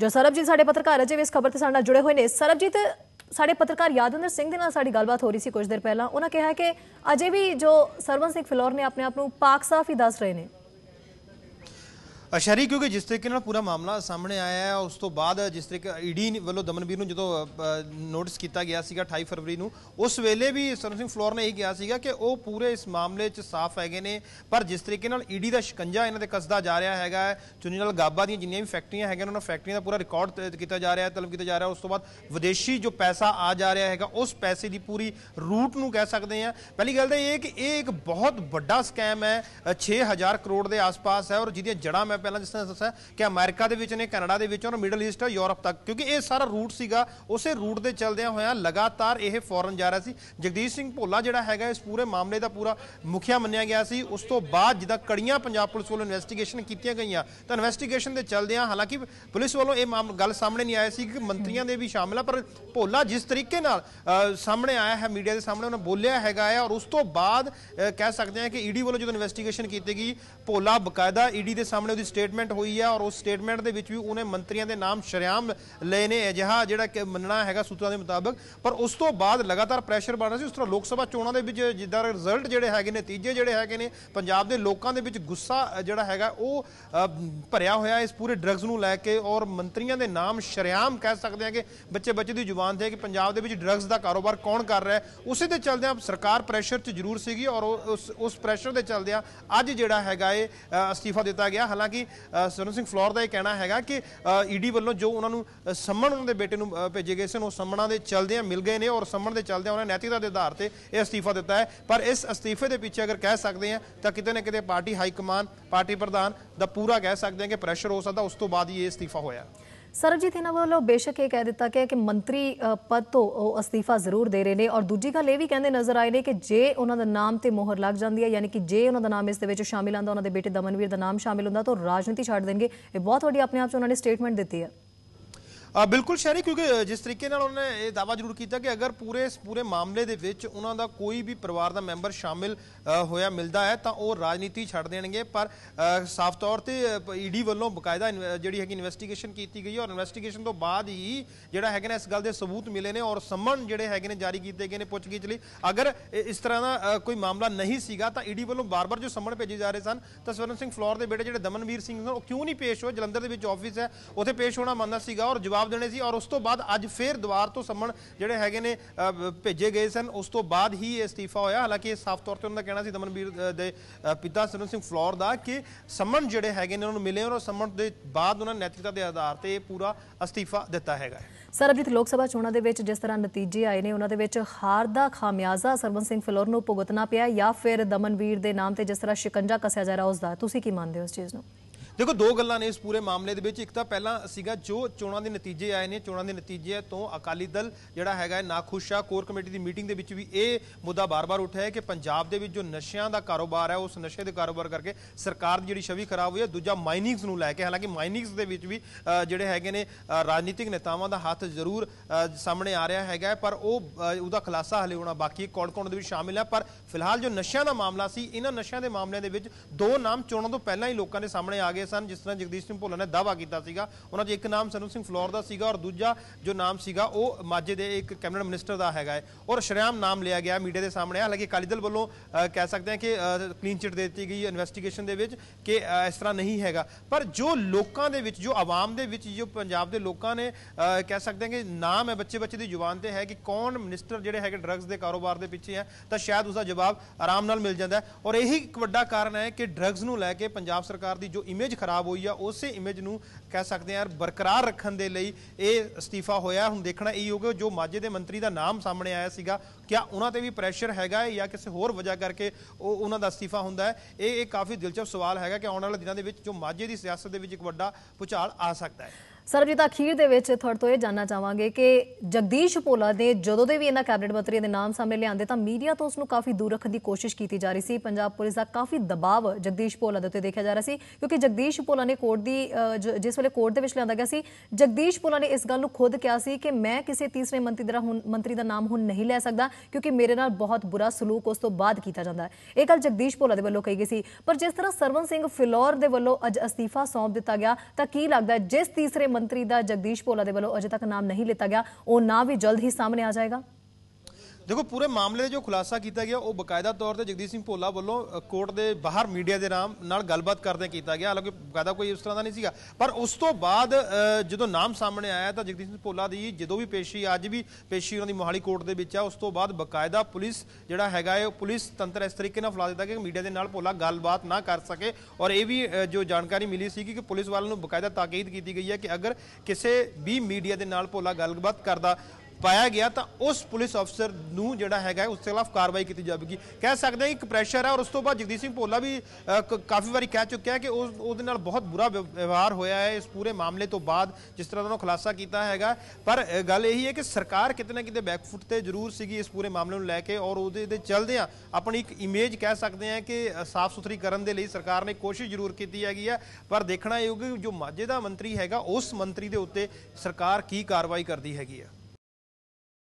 ਜੋ ਸਰਬਜੀਤ ਸਾਡੇ ਪੱਤਰਕਾਰ ਅਜੇ ਵੀ ਇਸ ਖਬਰ ਤੇ ਸਾਡੇ ਨਾਲ ਜੁੜੇ ਹੋਏ ਨੇ, ਸਰਬਜੀਤ, ਸਾਡੇ ਪੱਤਰਕਾਰ ਯਾਦਵਿੰਦਰ ਸਿੰਘ ਦੇ ਨਾਲ ਸਾਡੀ ਗੱਲਬਾਤ ਹੋ ਰਹੀ ਸੀ ਕੁਝ ਦੇਰ ਪਹਿਲਾਂ। ਉਹਨਾਂ ਕਿਹਾ ਕਿ ਅਜੇ ਵੀ ਜੋ ਸਰਵਨ ਸਿੰਘ ਫਿਲੌਰ ਨੇ ਆਪਣੇ ਆਪ ਨੂੰ ਪਾਕ ਸਾਫ਼ ਹੀ ਦੱਸ ਰਹੇ ਨੇ। ਅਸ਼ਰੀ ਕਿਉਂਕਿ ਜਿਸ ਤਰੀਕੇ ਨਾਲ ਪੂਰਾ ਮਾਮਲਾ ਸਾਹਮਣੇ ਆਇਆ ਹੈ, ਉਸ ਤੋਂ ਬਾਅਦ ਜਿਸ ਤਰੀਕੇ ਈਡੀ ਵੱਲੋਂ ਦਮਨਵੀਰ ਨੂੰ ਜਦੋਂ ਨੋਟਿਸ ਕੀਤਾ ਗਿਆ ਸੀਗਾ 28 ਫਰਵਰੀ ਨੂੰ, ਉਸ ਵੇਲੇ ਵੀ ਸਰਨ ਸਿੰਘ ਫਲੋਰ ਨੇ ਇਹ ਕਿਹਾ ਸੀਗਾ ਕਿ ਉਹ ਪੂਰੇ ਇਸ ਮਾਮਲੇ 'ਚ ਸਾਫ਼ ਹੈਗੇ ਨੇ, ਪਰ ਜਿਸ ਤਰੀਕੇ ਨਾਲ ਈਡੀ ਦਾ ਸ਼ਿਕੰਜਾ ਇਹਨਾਂ ਤੇ ਕੱਸਦਾ ਜਾ ਰਿਹਾ ਹੈਗਾ ਚੁੰਨੀ ਨਾਲ ਗਾਬਾ ਦੀਆਂ ਜਿੰਨੀਆਂ ਵੀ ਫੈਕਟਰੀਆਂ ਹੈਗੀਆਂ ਉਹਨਾਂ ਫੈਕਟਰੀਆਂ ਦਾ ਪੂਰਾ ਰਿਕਾਰਡ ਕੀਤਾ ਜਾ ਰਿਹਾ ਹੈ ਤਲਬ ਕੀਤਾ ਜਾ ਰਿਹਾ, ਉਸ ਤੋਂ ਬਾਅਦ ਵਿਦੇਸ਼ੀ ਜੋ ਪੈਸਾ ਆ ਜਾ ਰਿਹਾ ਹੈਗਾ, ਉਸ ਪੈਸੇ ਦੀ ਪੂਰੀ ਰੂਟ ਨੂੰ ਕਹਿ ਸਕਦੇ ਆ ਪਹਿਲੀ ਗੱਲ ਤਾਂ ਇਹ ਕਿ ਇਹ ਇੱਕ ਬਹੁਤ ਵੱਡਾ ਸਕੈਮ ਹੈ 6000 ਕਰੋੜ ਦੇ ਆਸ-ਪਾਸ ਹੈ ਔਰ ਜਿਹਦੀਆਂ ਜੜਾਂ ਮੈਂ ਪਹਿਲਾਂ ਜਿਸ ਤਰ੍ਹਾਂ ਦੱਸਿਆ ਕਿ ਅਮਰੀਕਾ ਦੇ ਵਿੱਚ ਨੇ, ਕੈਨੇਡਾ ਦੇ ਵਿੱਚ ਔਰ ਮਿਡਲ ਈਸਟ ਯੂਰਪ ਤੱਕ। ਕਿਉਂਕਿ ਇਹ ਸਾਰਾ ਰੂਟ ਸੀਗਾ, ਉਸੇ ਰੂਟ ਦੇ ਚੱਲਦਿਆਂ ਹੋਇਆਂ ਲਗਾਤਾਰ ਇਹ ਫੋਰਨ ਜਾ ਰਿਹਾ ਸੀ। ਜਗਦੀਸ਼ ਸਿੰਘ ਭੋਲਾ ਜਿਹੜਾ ਹੈਗਾ, ਇਸ ਪੂਰੇ ਮਾਮਲੇ ਦਾ ਪੂਰਾ ਮੁਖੀਆ ਮੰਨਿਆ ਗਿਆ ਸੀ। ਉਸ ਤੋਂ ਬਾਅਦ ਜਿੱਦਾਂ ਕੜੀਆਂ ਪੰਜਾਬ ਪੁਲਿਸ ਵੱਲੋਂ ਇਨਵੈਸਟੀਗੇਸ਼ਨ ਕੀਤੀਆਂ ਗਈਆਂ, ਤਾਂ ਇਨਵੈਸਟੀਗੇਸ਼ਨ ਦੇ ਚੱਲਦਿਆਂ ਹਾਲਾਂਕਿ ਪੁਲਿਸ ਵੱਲੋਂ ਇਹ ਗੱਲ ਸਾਹਮਣੇ ਨਹੀਂ ਆਇਆ ਸੀ ਕਿ ਮੰਤਰੀਆਂ ਦੇ ਵੀ ਸ਼ਾਮਲ ਆ, ਪਰ ਭੋਲਾ ਜਿਸ ਤਰੀਕੇ ਨਾਲ ਸਾਹਮਣੇ ਆਇਆ ਹੈ, ਮੀਡੀਆ ਦੇ ਸਾਹਮਣੇ ਉਹਨੇ ਬੋਲਿਆ ਹੈਗਾ ਹੈ ਔਰ ਉਸ ਤੋਂ ਬਾਅਦ ਕਹਿ ਸਕਦੇ ਹਾਂ ਕਿ ਈਡੀ ਵੱਲੋਂ ਜਦੋਂ ਇਨਵੈਸਟੀਗੇਸ਼ਨ ਕੀਤੀ ਗਈ, ਭੋਲਾ ਬਕਾਇਦਾ ਈਡੀ ਦੇ ਸਾਹਮਣੇ ਉਹਦੀ ਸਟੇਟਮੈਂਟ ਹੋਈ ਹੈ ਔਰ ਉਸ ਸਟੇਟਮੈਂਟ ਦੇ ਵਿੱਚ ਵੀ ਉਹਨੇ ਮੰਤਰੀਆਂ ਦੇ ਨਾਮ ਸ਼ਰਿਆਮ ਲਏ ਨੇ। ਅਜਿਹਾ ਜਿਹੜਾ ਕਿ ਮੰਨਣਾ ਹੈਗਾ ਸੂਤਰਾਂ ਦੇ ਮੁਤਾਬਕ। ਪਰ ਉਸ ਤੋਂ ਬਾਅਦ ਲਗਾਤਾਰ ਪ੍ਰੈਸ਼ਰ ਬਣ ਰਿਹਾ ਸੀ। ਉਸ ਤਰ੍ਹਾਂ ਲੋਕ ਸਭਾ ਚੋਣਾਂ ਦੇ ਵਿੱਚ ਜਿੱਦਾਂ ਰਿਜ਼ਲਟ ਜਿਹੜੇ ਹੈਗੇ ਨੇ ਨਤੀਜੇ ਜਿਹੜੇ ਹੈਗੇ ਨੇ, ਪੰਜਾਬ ਦੇ ਲੋਕਾਂ ਦੇ ਵਿੱਚ ਗੁੱਸਾ ਜਿਹੜਾ ਹੈਗਾ ਉਹ ਭਰਿਆ ਹੋਇਆ ਇਸ ਪੂਰੇ ਡਰੱਗਸ ਨੂੰ ਲੈ ਕੇ। ਔਰ ਮੰਤਰੀਆਂ ਦੇ ਨਾਮ ਸ਼ਰਿਆਮ ਕਹਿ ਸਕਦੇ ਆ ਕਿ ਬੱਚੇ ਬੱਚੇ ਦੀ ਜ਼ੁਬਾਨ ਤੇ ਕਿ ਪੰਜਾਬ ਦੇ ਵਿੱਚ ਡਰੱਗਸ ਦਾ ਕਾਰੋਬਾਰ ਕੌਣ ਕਰ ਰਿਹਾ ਹੈ। ਉਸੇ ਦੇ ਚਲਦਿਆਂ ਸਰਕਾਰ ਪ੍ਰੈਸ਼ਰ 'ਚ ਜ਼ਰੂਰ ਸੀਗੀ ਔਰ ਉਸ ਉਸ ਪ੍ਰੈਸ਼ਰ ਦੇ ਚਲਦਿਆਂ ਅੱਜ ਜਿਹੜਾ ਹੈਗਾ ਇਹ ਅਸਤੀਫਾ ਦਿੱਤਾ ਗਿਆ। ਹਾਲਾਂਕਿ ਸਰਨ ਸਿੰਘ ਫਲੋਰ ਦਾ ਇਹ ਕਹਿਣਾ ਹੈਗਾ ਕਿ ਈਡੀ ਵੱਲੋਂ ਜੋ ਉਹਨਾਂ ਨੂੰ ਸੰਮਣ ਉਹਨਾਂ ਦੇ ਬੇਟੇ ਨੂੰ ਭੇਜੇ ਗਏ ਸਨ, ਉਹ ਸੰਮਣਾਂ ਦੇ ਚਲਦਿਆਂ ਮਿਲ ਗਏ ਨੇ ਔਰ ਸੰਮਣ ਦੇ ਚਲਦਿਆਂ ਉਹਨਾਂ ਨੇ ਨੈਤਿਕਤਾ ਦੇ ਆਧਾਰ ਤੇ ਇਹ ਅਸਤੀਫਾ ਦਿੱਤਾ ਹੈ। ਪਰ ਇਸ ਅਸਤੀਫੇ ਦੇ ਪਿੱਛੇ ਅਗਰ ਕਹਿ ਸਕਦੇ ਆ ਤਾਂ ਕਿਤੇ ਨਾ ਕਿਤੇ ਪਾਰਟੀ ਹਾਈ ਕਮਾਨ ਪਾਰਟੀ ਪ੍ਰਧਾਨ ਦਾ ਪੂਰਾ ਕਹਿ ਸਕਦੇ ਆ ਕਿ ਪ੍ਰੈਸ਼ਰ ਹੋ ਸਕਦਾ, ਉਸ ਤੋਂ ਬਾਅਦ ਹੀ ਇਹ ਅਸਤੀਫਾ ਹੋਇਆ। ਸਰਬਜੀਤ ਇਹਨਾਂ ਵੱਲੋਂ ਬੇਸ਼ੱਕ ਇਹ ਕਹਿ ਦਿੱਤਾ ਗਿਆ ਕਿ ਮੰਤਰੀ ਪਦ ਤੋਂ ਉਹ ਅਸਤੀਫਾ ਜ਼ਰੂਰ ਦੇ ਰਹੇ ਨੇ ਔਰ ਦੂਜੀ ਗੱਲ ਇਹ ਵੀ ਕਹਿੰਦੇ ਨਜ਼ਰ ਆਏ ਨੇ ਕਿ ਜੇ ਉਹਨਾਂ ਦਾ ਨਾਮ ਤੇ ਮੋਹਰ ਲੱਗ ਜਾਂਦੀ ਹੈ, ਯਾਨੀ ਕਿ ਜੇ ਉਹਨਾਂ ਦਾ ਨਾਮ ਇਸ ਦੇ ਵਿੱਚ ਸ਼ਾਮਿਲ ਆਂਦਾ ਉਹਨਾਂ ਦੇ ਬੇਟੇ ਦਮਨਵੀਰ ਦਾ ਨਾਮ ਸ਼ਾਮਿਲ ਹੁੰਦਾ, ਤਾਂ ਰਾਜਨੀਤੀ ਛੱਡ ਦੇਣਗੇ। ਇਹ ਬਹੁਤ ਵੱਡੀ ਆਪਣੇ ਆਪ 'ਚ ਉਹਨਾਂ ਨੇ ਸਟੇਟਮੈਂਟ ਦਿੱਤੀ ਹੈ। ਬਿਲਕੁਲ ਸ਼ਹਿਰੀ, ਕਿਉਂਕਿ ਜਿਸ ਤਰੀਕੇ ਨਾਲ ਉਹਨਾਂ ਨੇ ਇਹ ਦਾਵਾ ਜ਼ਰੂਰ ਕੀਤਾ ਕਿ ਅਗਰ ਪੂਰੇ ਪੂਰੇ ਮਾਮਲੇ ਦੇ ਵਿੱਚ ਉਹਨਾਂ ਦਾ ਕੋਈ ਵੀ ਪਰਿਵਾਰ ਦਾ ਮੈਂਬਰ ਸ਼ਾਮਿਲ ਹੋਇਆ, ਮਿਲਦਾ ਹੈ, ਤਾਂ ਉਹ ਰਾਜਨੀਤੀ ਛੱਡ ਦੇਣਗੇ। ਪਰ ਸਾਫ਼ ਤੌਰ ਤੇ ਈਡੀ ਵੱਲੋਂ ਬਕਾਇਦਾ ਜਿਹੜੀ ਹੈਗੀ ਇਨਵੈਸਟੀਗੇਸ਼ਨ ਕੀਤੀ ਗਈ ਔਰ ਇਨਵੈਸਟੀਗੇਸ਼ਨ ਤੋਂ ਬਾਅਦ ਹੀ ਜਿਹੜਾ ਹੈਗਾ ਨੇ ਇਸ ਗੱਲ ਦੇ ਸਬੂਤ ਮਿਲੇ ਨੇ ਔਰ ਸਮਨ ਜਿਹੜੇ ਹੈਗੇ ਨੇ ਜਾਰੀ ਕੀਤੇ ਗਏ ਨੇ ਪੁੱਛਗਿੱਛ ਲਈ। ਅਗਰ ਇਸ ਤਰ੍ਹਾਂ ਦਾ ਕੋਈ ਮਾਮਲਾ ਨਹੀਂ ਸੀਗਾ, ਤਾਂ ਈਡੀ ਵੱਲੋਂ ਬਾਰ-ਬਾਰ ਜੋ ਸੰਮਨ ਭੇਜੇ ਜਾ ਰਹੇ ਸਨ, ਤਾਂ ਸਵਰਨ ਸਿੰਘ ਫਲੋਰ ਦੇ ਬੇਟੇ ਜਿਹੜੇ ਦਮਨਵੀਰ ਸਿੰਘ ਉਹ ਕਿਉਂ ਨਹੀਂ ਪੇਸ਼ ਹੋਏ? ਜਲੰਧਰ ਦੇ ਵਿੱਚ ਆਫਿਸ ਹੈ, ਉੱਥੇ ਪੇਸ਼ ਹੋਣਾ ਮੰਨਦਾ ਸੀਗਾ ਔਰ ਜਵਾਬ ਦੇਣੇ ਸੀ ਔਰ ਉਸ ਤੋਂ ਬਾਅਦ ਅੱਜ ਫੇਰ ਦੁਆਰ ਤੋਂ ਸੰਮਣ ਜਿਹੜੇ ਹੈਗੇ ਨੇ ਭੇਜੇ ਗਏ ਸਨ। ਉਸ ਤੋਂ ਬਾਅਦ ਹੀ ਇਹ ਅਸਤੀਫਾ ਹੋਇਆ। ਹਾਲਾਂਕਿ ਇਹ ਸਾਫ਼ ਤੌਰ ਤੇ ਉਹਨਾਂ ਦਾ ਕਹਿਣਾ ਸੀ ਦਮਨਵੀਰ ਦੇ ਪਿਤਾ ਸਰਨ ਸਿੰਘ ਫਲੋਰ ਦਾ ਕਿ ਸੰਮਣ ਜਿਹੜੇ ਹੈਗੇ ਨੇ ਉਹਨਾਂ ਨੂੰ ਮਿਲੇ ਔਰ ਸੰਮਣ ਦੇ ਬਾਅਦ ਉਹਨਾਂ ਨੈਤਿਕਤਾ ਦੇ ਆਧਾਰ ਤੇ ਪੂਰਾ ਅਸਤੀਫਾ ਦਿੱਤਾ ਹੈਗਾ ਸਰਬਜੀਤ ਲੋਕ ਸਭਾ ਚੋਣਾਂ ਦੇ ਵਿੱਚ ਜਿਸ ਤਰ੍ਹਾਂ ਨਤੀਜੇ ਆਏ ਨੇ, ਉਹਨਾਂ ਦੇ ਵਿੱਚ ਹਾਰ ਦਾ ਖਾਮਿਆਜ਼ਾ ਸਰਵਨ ਸਿੰਘ ਫਲੋਰ ਨੂੰ ਭੁਗਤਣਾ ਪਿਆ ਜਾਂ ਫਿਰ ਦਮਨਵੀਰ ਦੇ ਨਾਮ ਤੇ ਜਿਸ ਤਰ੍ਹਾਂ ਸ਼ਿਕੰਜਾ ਕੱਸਿਆ ਜਾ ਰਿਹਾ, ਉਸ ਦਾ ਤੁਸੀਂ ਕੀ ਮੰਨਦੇ ਹੋ ਇਸ ਚੀਜ਼ ਨੂੰ? ਦੇਖੋ, ਦੋ ਗੱਲਾਂ ਨੇ ਇਸ ਪੂਰੇ ਮਾਮਲੇ ਦੇ ਵਿੱਚ। ਇੱਕ ਤਾਂ ਪਹਿਲਾਂ ਸੀਗਾ, ਜੋ ਚੋਣਾਂ ਦੇ ਨਤੀਜੇ ਆਏ ਨੇ, ਚੋਣਾਂ ਦੇ ਨਤੀਜੇ ਤੋਂ ਅਕਾਲੀ ਦਲ ਜਿਹੜਾ ਹੈਗਾ ਨਾਖੁਸ਼ਾ ਕੋਰ ਕਮੇਟੀ ਦੀ ਮੀਟਿੰਗ ਦੇ ਵਿੱਚ ਵੀ ਇਹ ਮੁੱਦਾ ਬਾਰ-ਬਾਰ ਉੱਠਿਆ ਹੈ ਕਿ ਪੰਜਾਬ ਦੇ ਵਿੱਚ ਜੋ ਨਸ਼ਿਆਂ ਦਾ ਕਾਰੋਬਾਰ ਹੈ, ਉਸ ਨਸ਼ੇ ਦੇ ਕਾਰੋਬਾਰ ਕਰਕੇ ਸਰਕਾਰ ਦੀ ਜਿਹੜੀ ਛਵੀ ਖਰਾਬ ਹੋਈ ਹੈ, ਦੂਜਾ ਮਾਈਨਿੰਗਸ ਨੂੰ ਲੈ ਕੇ, ਹਾਲਾਂਕਿ ਮਾਈਨਿੰਗਸ ਦੇ ਵਿੱਚ ਵੀ ਜਿਹੜੇ ਹੈਗੇ ਨੇ ਰਾਜਨੀਤਿਕ ਨੇਤਾਵਾਂ ਦਾ ਹੱਥ ਜ਼ਰੂਰ ਸਾਹਮਣੇ ਆ ਰਿਹਾ ਹੈਗਾ ਪਰ ਉਹ ਉਹਦਾ ਖੁਲਾਸਾ ਹਲੇ ਹੋਣਾ ਬਾਕੀ ਕੌਣ-ਕੌਣ ਦੇ ਵਿੱਚ ਸ਼ਾਮਿਲ ਹੈ। ਪਰ ਫਿਲਹਾਲ ਜੋ ਨਸ਼ਿਆਂ ਦਾ ਮਾਮਲਾ ਸੀ, ਇਹਨਾਂ ਨਸ਼ਿਆਂ ਦੇ ਮਾਮਲਿਆਂ ਦੇ ਵਿੱਚ ਦੋ ਨਾਮ ਚੋਣਾਂ ਤੋਂ ਪਹਿਲਾਂ ਹੀ ਲੋਕਾਂ ਦੇ ਸਾਹਮਣੇ ਆ ਗਏ ਗਏ ਸਨ, ਜਿਸ ਤਰ੍ਹਾਂ ਜਗਦੀਸ਼ ਸਿੰਘ ਭੁੱਲਰ ਨੇ ਦਾਵਾ ਕੀਤਾ ਸੀਗਾ। ਉਹਨਾਂ ਦੇ ਇੱਕ ਨਾਮ ਸਨੂ ਸਿੰਘ ਫਲੋਰ ਦਾ ਸੀਗਾ ਔਰ ਦੂਜਾ ਜੋ ਨਾਮ ਸੀਗਾ, ਉਹ ਮਾਝੇ ਦੇ ਇੱਕ ਕੈਬਨਿਟ ਮਿਨਿਸਟਰ ਦਾ ਹੈਗਾ ਔਰ ਸ਼ਰਿਆਮ ਨਾਮ ਲਿਆ ਗਿਆ ਮੀਡੀਆ ਦੇ ਸਾਹਮਣੇ। ਹਾਲਾਂਕਿ ਅਕਾਲੀ ਦਲ ਵੱਲੋਂ ਕਹਿ ਸਕਦੇ ਹਾਂ ਕਿ ਕਲੀਨ ਚਿਟ ਦੇ ਦਿੱਤੀ ਗਈ ਇਨਵੈਸਟੀਗੇਸ਼ਨ ਦੇ ਵਿੱਚ ਕਿ ਇਸ ਤਰ੍ਹਾਂ ਨਹੀਂ ਹੈਗਾ। ਪਰ ਜੋ ਲੋਕਾਂ ਦੇ ਵਿੱਚ, ਜੋ ਆਵਾਮ ਦੇ ਵਿੱਚ, ਜੋ ਪੰਜਾਬ ਦੇ ਲੋਕਾਂ ਨੇ ਕਹਿ ਸਕਦੇ ਹਾਂ ਕਿ ਨਾਮ ਹੈ ਬੱਚੇ ਬੱਚੇ ਦੀ ਜ਼ੁਬਾਨ ਤੇ ਹੈ ਕਿ ਕੌਣ ਮਿਨਿਸਟਰ ਜਿਹੜੇ ਹੈਗੇ ਡਰੱਗਸ ਦੇ ਕਾਰੋਬਾਰ ਦੇ ਪਿੱਛੇ ਹੈ, ਤਾਂ ਸ਼ਾਇਦ ਉਸ ਦਾ ਜਵਾਬ ਆਰਾਮ ਨਾਲ ਮਿਲ ਜਾਂਦਾ ਔਰ ਇਹੀ ਇੱਕ ਵੱਡਾ ਕਾਰਨ ਹੈ ਕਿ ਡਰੱਗਸ ਨੂੰ ਲੈ ਕੇ ਪੰਜਾਬ ਸਰਕਾਰ ਦੀ ਜੋ ਇਮੇਜ ਖਰਾਬ ਹੋਈ ਆ, ਉਸੇ ਇਮੇਜ ਨੂੰ ਕਹਿ ਸਕਦੇ ਆ ਬਰਕਰਾਰ ਰੱਖਣ ਦੇ ਲਈ ਇਹ ਅਸਤੀਫਾ ਹੋਇਆ। ਹੁਣ ਦੇਖਣਾ ਇਹ ਹੋਊਗਾ, ਜੋ ਮਾਝੇ ਦੇ ਮੰਤਰੀ ਦਾ ਨਾਮ ਸਾਹਮਣੇ ਆਇਆ ਸੀਗਾ, ਕਿਆ ਉਹਨਾਂ ਤੇ ਵੀ ਪ੍ਰੈਸ਼ਰ ਹੈਗਾ ਹੈ ਜਾਂ ਕਿਸੇ ਹੋਰ ਵਜ੍ਹਾ ਕਰਕੇ ਉਹ ਉਹਨਾਂ ਦਾ ਅਸਤੀਫਾ ਹੁੰਦਾ ਹੈ? ਇਹ ਇਹ ਕਾਫੀ ਦਿਲਚਸਪ ਸਵਾਲ ਹੈਗਾ ਕਿ ਆਉਣ ਵਾਲੇ ਦਿਨਾਂ ਦੇ ਵਿੱਚ ਜੋ ਮਾਝੇ ਦੀ ਸਿਆਸਤ ਦੇ ਵਿੱਚ ਇੱਕ ਵੱਡਾ ਪੁਚਾਲ ਆ ਸਕਦਾ ਹੈ। ਸਰਬਜੀਤ, ਅਖੀਰ ਦੇ ਵਿੱਚ ਤੁਹਾਡੇ ਤੋਂ ਇਹ ਜਾਨਣਾ ਚਾਹਾਂਗੇ ਕਿ ਜਗਦੀਸ਼ ਭੋਲਾ ਦੇ ਜਦੋਂ ਦੇ ਵੀ ਇਹਨਾਂ ਕੈਬਨਿਟ ਮੰਤਰੀਆਂ ਦੇ ਨਾਮ ਸਾਹਮਣੇ ਲਿਆਂਦੇ ਤਾਂ ਮੀਡੀਆ ਤੋਂ ਉਸ ਨੂੰ ਕਾਫੀ ਦੂਰ ਰੱਖਣ ਦੀ ਕੋਸ਼ਿਸ਼ ਕੀਤੀ ਜਾ ਰਹੀ ਸੀ। ਪੰਜਾਬ ਪੁਲਿਸ ਦਾ ਕਾਫੀ ਦਬਾਅ ਜਗਦੀਸ਼ ਭੋਲਾ ਦੇ ਉੱਤੇ ਦੇਖਿਆ ਜਾ ਰਿਹਾ ਸੀ ਕਿਉਂਕਿ ਜਗਦੀਸ਼ ਭੋਲਾ ਨੇ ਕੋਰਟ ਦੀ ਜਿਸ ਵੇਲੇ ਕੋਰਟ ਦੇ ਵਿੱਚ ਲਿਆਂਦਾ ਗਿਆ ਸੀ, ਜਗਦੀਸ਼ ਭੋਲਾ ਨੇ ਇਸ ਗੱਲ ਨੂੰ ਖੁਦ ਕਿਹਾ ਸੀ ਕਿ ਮੈਂ ਕਿਸੇ ਤੀਸਰੇ ਮੰਤਰੀ ਦਾ ਮੰਤਰੀ ਦਾ ਨਾਮ ਹੁਣ ਨਹੀਂ ਲੈ ਸਕਦਾ ਕਿਉਂਕਿ ਮੇਰੇ ਨਾਲ ਬਹੁਤ ਬੁਰਾ ਸਲੂਕ ਉਸ ਤੋਂ ਬਾਅਦ ਕੀਤਾ ਜਾਂਦਾ ਹੈ। ਇਹ ਗੱਲ ਜਗਦੀਸ਼ ਭੋਲਾ ਦੇ ਵੱਲੋਂ ਕਹੀ ਗਈ ਸੀ। ਪਰ ਜਿਸ ਤਰ੍ਹਾਂ ਸਰਵਨ ਸਿੰਘ ਫਿਲੌਰ ਦੇ ਵੱਲੋਂ ਅੱਜ ਅਸਤੀਫਾ ਸੌਂਪ ਦਿੱਤਾ ਗਿਆ ਤਾਂ ਕੀ ਲੱਗਦਾ ਜਿਸ ਤੀਸਰੇ ਮੰਤਰੀ ਦਾ ਜਗਦੀਸ਼ ਭੋਲਾ ਦੇ ਵੱਲੋਂ ਅਜੇ ਤੱਕ ਨਾਮ ਨਹੀਂ ਲਿੱਤਾ ਗਿਆ। ਉਹ ਨਾਂ ਵੀ ਜਲਦ ਹੀ ਸਾਹਮਣੇ ਆ ਜਾਏਗਾ। ਦੇਖੋ ਪੂਰੇ ਮਾਮਲੇ ਦੇ ਜੋ ਖੁਲਾਸਾ ਕੀਤਾ ਗਿਆ ਉਹ ਬਕਾਇਦਾ ਤੌਰ ਤੇ ਜਗਦੀਸ਼ ਸਿੰਘ ਭੋਲਾ ਵੱਲੋਂ ਅ, ਕੋਰਟ ਦੇ ਬਾਹਰ ਮੀਡੀਆ ਦੇ ਨਾਮ ਨਾਲ ਗੱਲਬਾਤ ਕਰਦੇ ਕੀਤਾ ਗਿਆ। ਹਾਲਾਂਕਿ ਬਕਾਇਦਾ ਕੋਈ ਉਸ ਤਰ੍ਹਾਂ ਦਾ ਨਹੀਂ ਸੀਗਾ। ਪਰ ਉਸ ਤੋਂ ਬਾਅਦ ਅ, ਜਦੋਂ ਨਾਮ ਸਾਹਮਣੇ ਆਇਆ ਤਾਂ ਜਗਦੀਸ਼ ਸਿੰਘ ਭੋਲਾ ਦੀ ਜਦੋਂ ਵੀ ਪੇਸ਼ੀ ਅੱਜ ਵੀ ਪੇਸ਼ੀ ਉਹਨਾਂ ਦੀ ਮੋਹਾਲੀ ਕੋਰਟ ਦੇ ਵਿੱਚ ਆ ਉਸ ਤੋਂ ਬਾਅਦ ਬਕਾਇਦਾ ਪੁਲਿਸ ਜਿਹੜਾ ਹੈਗਾ ਹੈ ਉਹ ਪੁਲਿਸ ਤੰਤਰ ਇਸ ਤਰੀਕੇ ਨਾਲ ਫਲਾ ਦਿੱਤਾ ਕਿ ਮੀਡੀਆ ਦੇ ਨਾਲ ਭੋਲਾ ਗੱਲਬਾਤ ਨਾ ਕਰ ਸਕੇ। ਔਰ ਇਹ ਵੀ ਅ, ਜੋ ਜਾਣਕਾਰੀ ਮਿਲੀ ਸੀ ਕਿ ਪੁਲਿਸ ਵਾਲਿਆਂ ਨੂੰ ਬਕਾਇਦਾ ਤਾਕੀਦ ਕੀਤੀ ਗਈ ਹੈ ਕਿ ਅਗਰ ਕਿਸੇ ਵੀ ਮੀਡੀਆ ਦੇ ਨਾਲ ਭੋਲਾ ਗੱਲਬਾਤ ਕਰਦਾ ਪਾਇਆ ਗਿਆ ਤਾਂ ਉਸ ਪੁਲਿਸ ਅਫਸਰ ਨੂੰ ਜਿਹੜਾ ਹੈਗਾ ਉਸ ਖਿਲਾਫ ਕਾਰਵਾਈ ਕੀਤੀ ਜਾਵੇਗੀ। ਕਹਿ ਸਕਦੇ ਹਾਂ ਇੱਕ ਪ੍ਰੈਸ਼ਰ ਹੈ ਔਰ ਉਸ ਤੋਂ ਬਾਅਦ ਜਗਦੀਸ਼ ਸਿੰਘ ਭੋਲਾ ਵੀ ਕ- ਕਾਫੀ ਵਾਰੀ ਕਹਿ ਚੁੱਕਿਆ ਹੈ ਕਿ ਉਸ, ਉਹਦੇ ਨਾਲ ਬਹੁਤ ਬੁਰਾ ਵਿਵਹਾਰ ਹੋਇਆ ਹੈ। ਇਸ ਪੂਰੇ ਮਾਮਲੇ ਤੋਂ ਬਾਅਦ ਜਿਸ ਤਰ੍ਹਾਂ ਦਾ ਉਹਨੂੰ ਖੁਲਾਸਾ ਕੀਤਾ ਹੈਗਾ। ਪਰ ਗੱਲ ਇਹੀ ਹੈ ਕਿ ਸਰਕਾਰ ਕਿਤੇ ਨਾ ਕਿਤੇ ਬੈਕਫੁੱਟ ਤੇ ਜ਼ਰੂਰ ਸੀਗੀ ਇਸ ਪੂਰੇ ਮਾਮਲੇ ਨੂੰ ਲੈ ਕੇ ਔਰ ਉਹਦੇ ਦੇ ਚਲਦਿਆਂ ਆਪਣੀ ਇੱਕ ਇਮੇਜ ਕਹਿ ਸਕਦੇ ਹਾਂ ਕਿ ਸਾਫ਼ ਸੁਥਰੀ ਕਰਨ ਦੇ ਲਈ ਸਰਕਾਰ ਨੇ ਕੋਸ਼ਿਸ਼ ਜ਼ਰੂਰ ਕੀਤੀ ਹੈਗੀ ਹੈ ਪਰ ਦੇਖਣਾ ਇਹ ਹੋਊਗਾ ਜੋ ਮਾਝੇ ਦਾ ਮੰਤਰੀ ਹੈਗਾ, ਉਸ ਮੰਤਰੀ ਦੇ ਉੱਤੇ ਸਰਕਾਰ ਕੀ ਕਾਰਵਾਈ ਕਰਦੀ ਹੈਗੀ ਹੈ